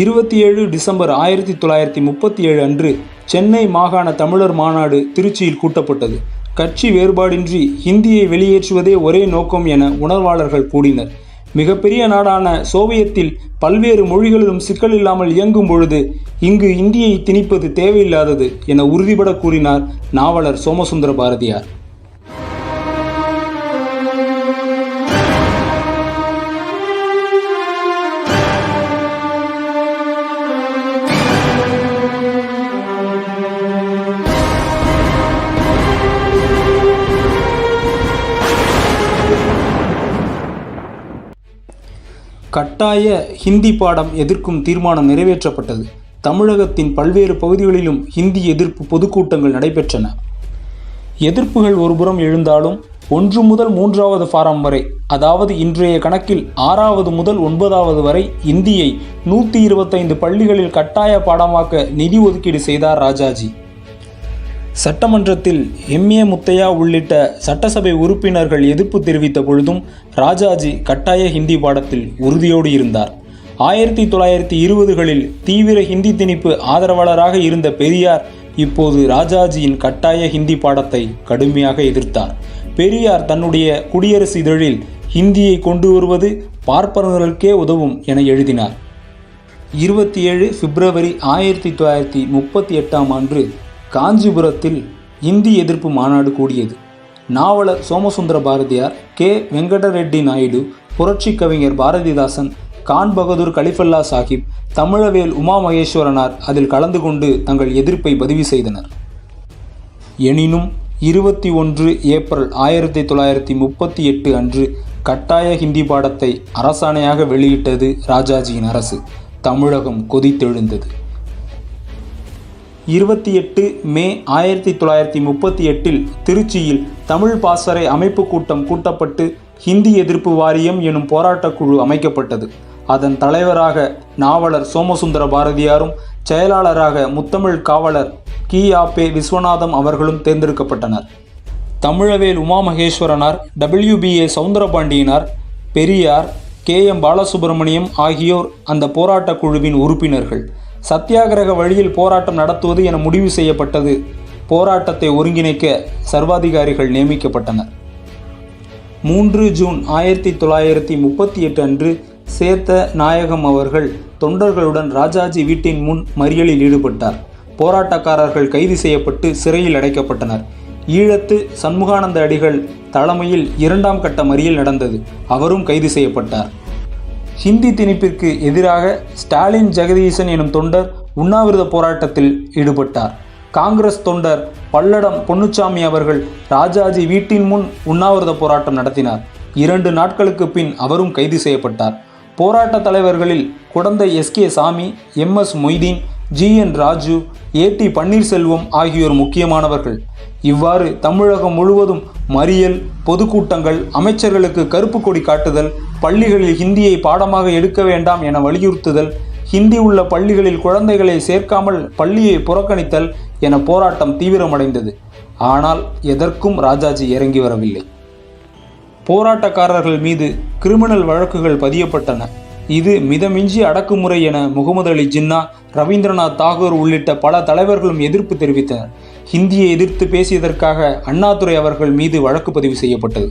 இருபத்தி ஏழு டிசம்பர் ஆயிரத்தி தொள்ளாயிரத்தி முப்பத்தி ஏழு அன்று சென்னை மாகாண தமிழர் மாநாடு திருச்சியில் கூட்டப்பட்டது. கட்சி வேறுபாடின்றி ஹிந்தியை வெளியேற்றுவதே ஒரே நோக்கம் என உணர்வாளர்கள் கூடினர். மிகப்பெரிய நாடான சோவியத்தில் பல்வேறு மொழிகளிலும் சிக்கல் இல்லாமல் இயங்கும் பொழுது இங்கு இந்தியை திணிப்பது தேவையில்லாதது என உறுதிபட கூறினார் நாவலர் சோமசுந்தர பாரதியார். கட்டாய ஹிந்தி பாடம் எதிர்க்கும் தீர்மானம் நிறைவேற்றப்பட்டது. தமிழகத்தின் பல்வேறு பகுதிகளிலும் ஹிந்தி எதிர்ப்பு பொதுக்கூட்டங்கள் நடைபெற்றன. எதிர்ப்புகள் ஒருபுறம் எழுந்தாலும் ஒன்று முதல் மூன்றாவது ஃபாரம் வரை அதாவது இன்றைய கணக்கில் ஆறாவது முதல் ஒன்பதாவது வரை இந்தியை நூற்றி இருபத்தைந்து பள்ளிகளில் கட்டாய பாடமாக்க நிதி ஒதுக்கீடு செய்தார் ராஜாஜி. சட்டமன்றத்தில் எம்ஏ முத்தையா உள்ளிட்ட சட்டசபை உறுப்பினர்கள் எதிர்ப்பு தெரிவித்த பொழுதும் ராஜாஜி கட்டாய ஹிந்தி பாடத்தில் உறுதியோடு இருந்தார். ஆயிரத்தி தொள்ளாயிரத்தி இருபதுகளில் தீவிர ஹிந்தி திணிப்பு ஆதரவாளராக இருந்த பெரியார் இப்போது ராஜாஜியின் கட்டாய ஹிந்தி பாடத்தை கடுமையாக எதிர்த்தார். பெரியார் தன்னுடைய குடியரசு இதழில் ஹிந்தியை கொண்டு வருவது பார்ப்பனர்களுக்கே உதவும் என எழுதினார். இருபத்தி ஏழு பிப்ரவரி ஆயிரத்தி தொள்ளாயிரத்தி முப்பத்தி எட்டாம் ஆண்டு காஞ்சிபுரத்தில் இந்தி எதிர்ப்பு மாநாடு கூடியது. நாவலர் சோமசுந்தர பாரதியார் கே. வெங்கடரெட்டி நாயுடு புரட்சி கவிஞர் பாரதிதாசன் கான் பகதூர் கலிஃபல்லா சாஹிப் தமிழவேல் உமா மகேஸ்வரனார் அதில் கலந்து கொண்டு தங்கள் எதிர்ப்பை பதிவு செய்தனர். எனினும் இருபத்தி ஒன்று ஏப்ரல் ஆயிரத்தி தொள்ளாயிரத்தி முப்பத்தி எட்டு அன்று கட்டாய ஹிந்தி பாடத்தை அரசாணையாக வெளியிட்டது ராஜாஜியின் அரசு. தமிழகம் கொதித்தெழுந்தது. இருபத்தி எட்டு மே ஆயிரத்தி தொள்ளாயிரத்தி முப்பத்தி எட்டில் திருச்சியில் தமிழ் பாசறை அமைப்பு கூட்டம் கூட்டப்பட்டு ஹிந்தி எதிர்ப்பு வாரியம் எனும் போராட்டக் குழு அமைக்கப்பட்டது. அதன் தலைவராக நாவலர் சோமசுந்தர பாரதியாரும் செயலாளராக முத்தமிழ் காவலர் கி. ஆபே விஸ்வநாதம் அவர்களும் தேர்ந்தெடுக்கப்பட்டனர். Tamizhavel Uma Maheswaranar W P A Soundarapandiyanar Periyar K. M. Balasubramaniam ஆகியோர் அந்த போராட்டக் குழுவின் உறுப்பினர்கள். சத்தியாகிரக வழியில் போராட்டம் நடத்துவது என முடிவு செய்யப்பட்டது. போராட்டத்தை ஒருங்கிணைக்க சர்வாதிகாரிகள் நியமிக்கப்பட்டனர். மூன்று ஜூன் ஆயிரத்தி தொள்ளாயிரத்தி முப்பத்தி எட்டு அன்று சேத்த நாயகம் அவர்கள் தொண்டர்களுடன் ராஜாஜி வீட்டின் முன் மறியலில் ஈடுபட்டார். போராட்டக்காரர்கள் கைது செய்யப்பட்டு சிறையில் அடைக்கப்பட்டனர். ஈழத்து சண்முகானந்த அடிகள் தலைமையில் இரண்டாம் கட்ட மறியல் நடந்தது. அவரும் கைது செய்யப்பட்டார். ஹிந்தி திணிப்பிற்கு எதிராக ஸ்டாலின் ஜெகதீசன் எனும் தொண்டர் உண்ணாவிரத போராட்டத்தில் ஈடுபட்டார். காங்கிரஸ் தொண்டர் பல்லடம் பொன்னுச்சாமி அவர்கள் ராஜாஜி வீட்டின் முன் உண்ணாவிரத போராட்டம் நடத்தினார். இரண்டு நாட்களுக்கு பின் அவரும் கைது செய்யப்பட்டார். போராட்ட தலைவர்களில் Kudanthai S. K. Sami M. S. Moideen G. N. Raju A. T. Panneerselvam ஆகியோர் முக்கியமானவர்கள். இவ்வாறு தமிழகம் முழுவதும் மறியல் பொதுக்கூட்டங்கள் அமைச்சர்களுக்கு கருப்பு கொடி காட்டுதல் பள்ளிகளில் ஹிந்தியை பாடமாக எடுக்க வேண்டாம் என வலியுறுத்துதல் ஹிந்தி உள்ள பள்ளிகளில் குழந்தைகளை சேர்க்காமல் பள்ளியை புறக்கணித்தல் என போராட்டம் தீவிரமடைந்தது. ஆனால் எதற்கும் ராஜாஜி இறங்கி வரவில்லை. போராட்டக்காரர்கள் மீது கிரிமினல் வழக்குகள் பதியப்பட்டன. இது மிதமிஞ்சி அடக்குமுறை என முகமது அலி ஜின்னா ரவீந்திரநாத் தாகூர் உள்ளிட்ட பல தலைவர்களும் எதிர்ப்பு தெரிவித்தனர். ஹிந்தியை எதிர்த்து பேசியதற்காக அண்ணாதுரை அவர்கள் மீது வழக்கு பதிவு செய்யப்பட்டது.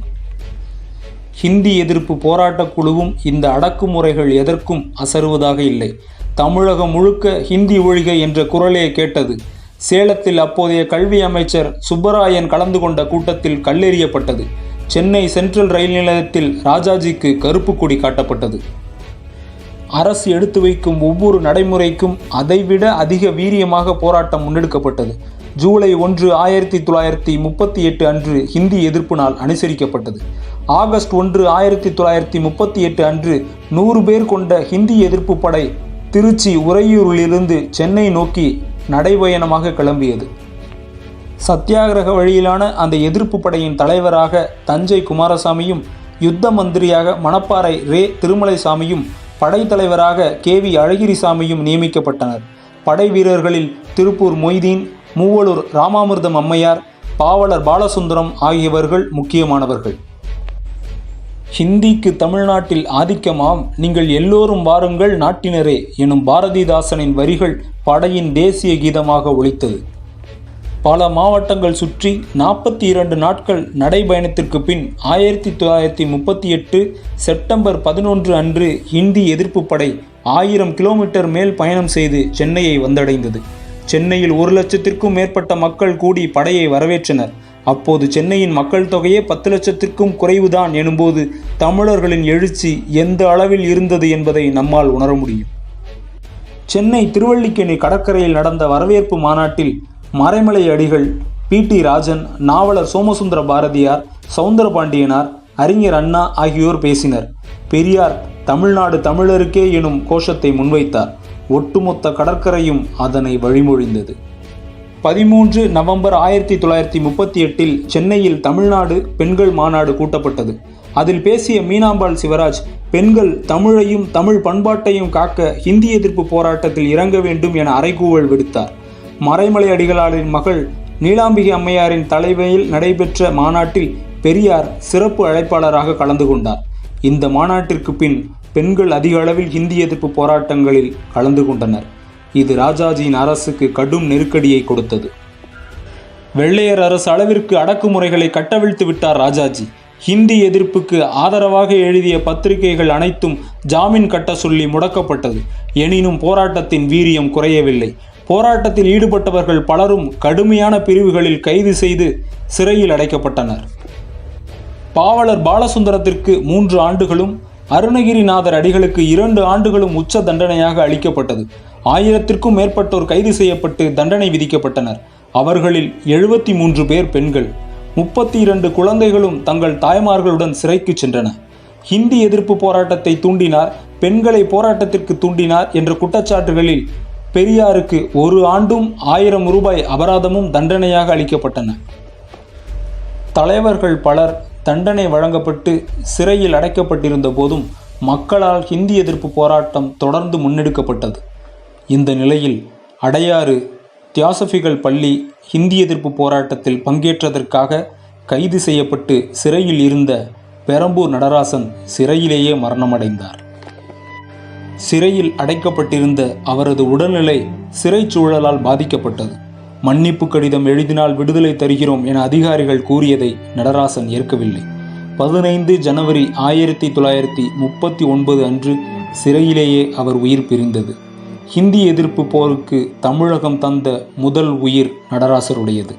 ஹிந்தி எதிர்ப்பு போராட்டக் குழுவும் இந்த அடக்குமுறைகள் எதற்கும் அசருவதாக இல்லை. தமிழகம் முழுக்க ஹிந்தி ஒழிக என்ற குரலே கேட்டது. சேலத்தில் அப்போதைய கல்வி அமைச்சர் சுப்பராயன் கலந்து கொண்ட கூட்டத்தில் கல்லெறியப்பட்டது. சென்னை சென்ட்ரல் ரயில் நிலையத்தில் ராஜாஜிக்கு கருப்பு கொடி காட்டப்பட்டது. அரசு எடுத்து வைக்கும் ஒவ்வொரு நடைமுறைக்கும் அதைவிட அதிக வீரியமாக போராட்டம் முன்னெடுக்கப்பட்டது. ஜூலை ஒன்று ஆயிரத்தி தொள்ளாயிரத்தி முப்பத்தி எட்டு அன்று ஹிந்தி எதிர்ப்பு நாள் அனுசரிக்கப்பட்டது. ஆகஸ்ட் ஒன்று ஆயிரத்தி தொள்ளாயிரத்தி முப்பத்தி எட்டு அன்று நூறு பேர் கொண்ட ஹிந்தி எதிர்ப்பு படை திருச்சி உறையூரிலிருந்து சென்னை நோக்கி நடைபயணமாக கிளம்பியது. சத்தியாகிரக வழியிலான அந்த எதிர்ப்பு படையின் தலைவராக தஞ்சை குமாரசாமியும் யுத்த மந்திரியாக மணப்பாறை ரே. திருமலைசாமியும் படைத்தலைவராக கே. வி. அழகிரிசாமியும் நியமிக்கப்பட்டனர். படை வீரர்களில் திருப்பூர் மொய்தீன் மூவலூர் ராமாமிர்தம் அம்மையார் பாவலர் பாலசுந்தரம் ஆகியவர்கள் முக்கியமானவர்கள். ஹிந்திக்கு தமிழ்நாட்டில் ஆதிக்கமாம் நீங்கள் எல்லோரும் வாருங்கள் நாட்டினரே எனும் பாரதிதாசனின் வரிகள் படையின் தேசிய கீதமாக ஒழித்தது பல மாவட்டங்கள் சுற்றி நாற்பத்தி இரண்டு நாட்கள் நடைபயணத்திற்கு பின் ஆயிரத்தி தொள்ளாயிரத்தி முப்பத்தி எட்டு செப்டம்பர் பதினொன்று அன்று ஹிந்தி எதிர்ப்பு படை ஆயிரம் கிலோமீட்டர் மேல் பயணம் செய்து சென்னையை வந்தடைந்தது. சென்னையில் ஒரு லட்சத்திற்கும் மேற்பட்ட மக்கள் கூடி படையை வரவேற்றனர். அப்போது சென்னையின் மக்கள் தொகையே பத்து லட்சத்திற்கும் குறைவுதான் எனும்போது தமிழர்களின் எழுச்சி எந்த அளவில் இருந்தது என்பதை நம்மால் உணர முடியும். சென்னை திருவல்லிக்கேணி கடற்கரையில் நடந்த வரவேற்பு மாநாட்டில் மறைமலை அடிகள் பி. டி. ராஜன் நாவலர் சோமசுந்தர பாரதியார் சவுந்தரபாண்டியனார் அறிஞர் அண்ணா ஆகியோர் பேசினர். பெரியார் தமிழ்நாடு தமிழருக்கே எனும் கோஷத்தை முன்வைத்தார். ஒட்டுமொத்த கடற்கரையும் அதனை வழிமொழிந்தது. பதிமூன்று நவம்பர் ஆயிரத்தி தொள்ளாயிரத்தி முப்பத்தி எட்டில் சென்னையில் தமிழ்நாடு பெண்கள் மாநாடு கூட்டப்பட்டது. அதில் பேசிய மீனாம்பாள் சிவராஜ் பெண்கள் தமிழையும் தமிழ் பண்பாட்டையும் காக்க ஹிந்தி எதிர்ப்பு போராட்டத்தில் இறங்க வேண்டும் என அறைகூவல் விடுத்தார். மறைமலை அடிகளாரின் மகள் நீலாம்பிகை அம்மையாரின் தலைமையில் நடைபெற்ற மாநாட்டில் பெரியார் சிறப்பு அழைப்பாளராக கலந்து கொண்டார். இந்த மாநாட்டிற்கு பின் பெண்கள் அதிக அளவில் ஹிந்தி எதிர்ப்பு போராட்டங்களில் கலந்து கொண்டனர். இது ராஜாஜியின் அரசுக்கு கடும் நெருக்கடியை கொடுத்தது. வெள்ளையர் அரசு அளவிற்கு அடக்குமுறைகளை கட்டவிழ்த்து விட்டார் ராஜாஜி. ஹிந்தி எதிர்ப்புக்கு ஆதரவாக எழுதிய பத்திரிகைகள் அனைத்தும் ஜாமீன் கட்ட சொல்லி முடக்கப்பட்டது. எனினும் போராட்டத்தின் வீரியம் குறையவில்லை. போராட்டத்தில் ஈடுபட்டவர்கள் பலரும் கடுமையான பிரிவுகளில் கைது செய்து சிறையில் அடைக்கப்பட்டனர். பாவலர் பாலசுந்தரத்திற்கு மூன்று ஆண்டுகளும் அருணகிரிநாதர் அடிகளுக்கு இரண்டு ஆண்டுகளும் உச்ச தண்டனையாக அளிக்கப்பட்டது. ஆயிரத்திற்கும் மேற்பட்டோர் கைது செய்யப்பட்டு தண்டனை விதிக்கப்பட்டனர். அவர்களில் எழுபத்தி மூன்று பேர் பெண்கள். முப்பத்தி இரண்டு குழந்தைகளும் தங்கள் தாய்மார்களுடன் சிறைக்கு சென்றன. ஹிந்தி எதிர்ப்பு போராட்டத்தை தூண்டினார் பெண்களை போராட்டத்திற்கு தூண்டினார் என்ற குற்றச்சாட்டுகளில் பெரியாருக்கு ஒரு ஆண்டும் ஆயிரம் ரூபாய் அபராதமும் தண்டனையாக அளிக்கப்பட்டன. தலைவர்கள் பலர் தண்டனை வழங்கப்பட்டு சிறையில் அடைக்கப்பட்டிருந்த போதும் மக்களால் ஹிந்தி எதிர்ப்பு போராட்டம் தொடர்ந்து முன்னெடுக்கப்பட்டது. இந்த நிலையில் அடையாறு தியாசபிகள் பள்ளி ஹிந்தி எதிர்ப்பு போராட்டத்தில் பங்கேற்றதற்காக கைது செய்யப்பட்டு சிறையில் இருந்த பெரம்பூர் நடராசன் சிறையிலேயே மரணமடைந்தார். சிறையில் அடைக்கப்பட்டிருந்த அவரது உடல்நிலை சிறைச்சூழலால் பாதிக்கப்பட்டது. மன்னிப்பு கடிதம் எழுதினால் விடுதலை தருகிறோம் என அதிகாரிகள் கூறியதை நடராசன் ஏற்கவில்லை. பதினைந்து ஜனவரி ஆயிரத்தி தொள்ளாயிரத்தி முப்பத்தி ஒன்பது அன்று சிறையிலேயே அவர் உயிர் பிரிந்தது. ஹிந்தி எதிர்ப்பு போருக்கு தமிழகம் தந்த முதல் உயிர் நடராசருடையது.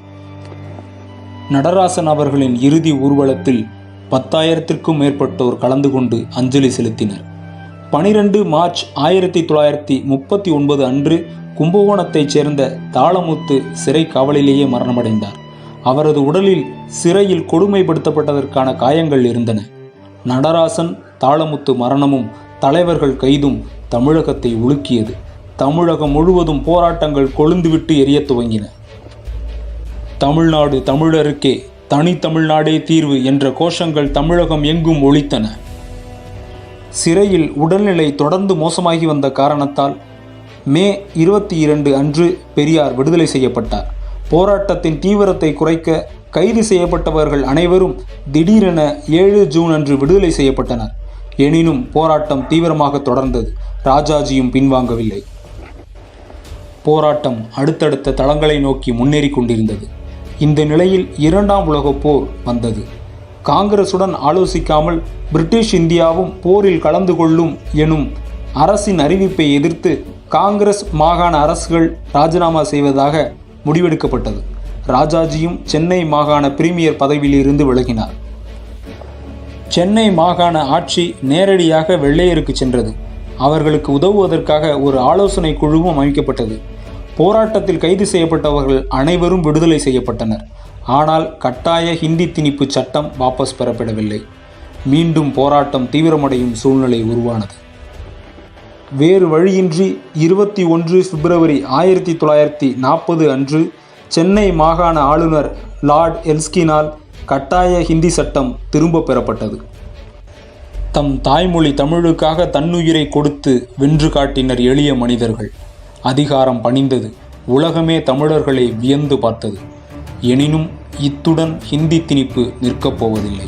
நடராசன் அவர்களின் இறுதி ஊர்வலத்தில் பத்தாயிரத்திற்கும் மேற்பட்டோர் கலந்து கொண்டு அஞ்சலி செலுத்தினர். பனிரெண்டு மார்ச் ஆயிரத்தி தொள்ளாயிரத்தி முப்பத்தி ஒன்பது அன்று கும்பகோணத்தைச் சேர்ந்த தாளமுத்து சிறை காவலிலேயே மரணமடைந்தார். அவரது உடலில் சிறையில் கொடுமைப்படுத்தப்பட்டதற்கான காயங்கள் இருந்தன. நடராசன் தாளமுத்து மரணமும் தலைவர்கள் கைதும் தமிழகத்தை உலுக்கியது. தமிழகம் முழுவதும் போராட்டங்கள் கொழுந்துவிட்டு எரிய துவங்கின. தமிழ்நாடு தமிழருக்கே தனி தமிழ்நாடே தீர்வு என்ற கோஷங்கள் தமிழகம் எங்கும் ஒழித்தன சிறையில் உடல்நிலை தொடர்ந்து மோசமாகி வந்த காரணத்தால் மே இருபத்தி இரண்டு அன்று பெரியார் விடுதலை செய்யப்பட்டார். போராட்டத்தின் தீவிரத்தை குறைக்க கைது செய்யப்பட்டவர்கள் அனைவரும் திடீரென ஏழு ஜூன் அன்று விடுதலை செய்யப்பட்டனர். எனினும் போராட்டம் தீவிரமாக தொடர்ந்தது. ராஜாஜியும் பின்வாங்கவில்லை. போராட்டம் அடுத்தடுத்த தளங்களை நோக்கி முன்னேறி கொண்டிருந்தது. இந்த நிலையில் இரண்டாம் உலகப் போர் வந்தது. காங்கிரசுடன் ஆலோசிக்காமல் பிரிட்டிஷ் இந்தியாவும் போரில் கலந்து கொள்ளும் எனும் அரசின் அறிவிப்பை எதிர்த்து காங்கிரஸ் மாகாண அரசுகள் ராஜினாமா செய்வதாக முடிவெடுக்கப்பட்டது. ராஜாஜியும் சென்னை மாகாண பிரீமியர் பதவியிலிருந்து விலகினார். சென்னை மாகாண ஆட்சி நேரடியாக வெள்ளையருக்கு சென்றது. அவர்களுக்கு உதவுவதற்காக ஒரு ஆலோசனை குழுவும் அமைக்கப்பட்டது. போராட்டத்தில் கைது செய்யப்பட்டவர்கள் அனைவரும் விடுதலை செய்யப்பட்டனர். ஆனால் கட்டாய ஹிந்தி திணிப்பு சட்டம் வாபஸ் பெறப்படவில்லை. மீண்டும் போராட்டம் தீவிரமடையும் சூழ்நிலை உருவானது. வேறு வழியின்றி இருபத்தி ஒன்று பிப்ரவரி ஆயிரத்தி தொள்ளாயிரத்தி நாற்பது அன்று சென்னை மாகாண ஆளுநர் லார்ட் எல்ஸ்கினால் கட்டாய ஹிந்தி சட்டம் திரும்ப பெறப்பட்டது. தம் தாய்மொழி தமிழுக்காக தன்னுயிரை கொடுத்து வென்று காட்டினர் எளிய மனிதர்கள். அதிகாரம் பணிந்தது. உலகமே தமிழர்களை வியந்து பார்த்தது. எனினும் இத்துடன் ஹிந்தி திணிப்பு நிற்கப் போவதில்லை.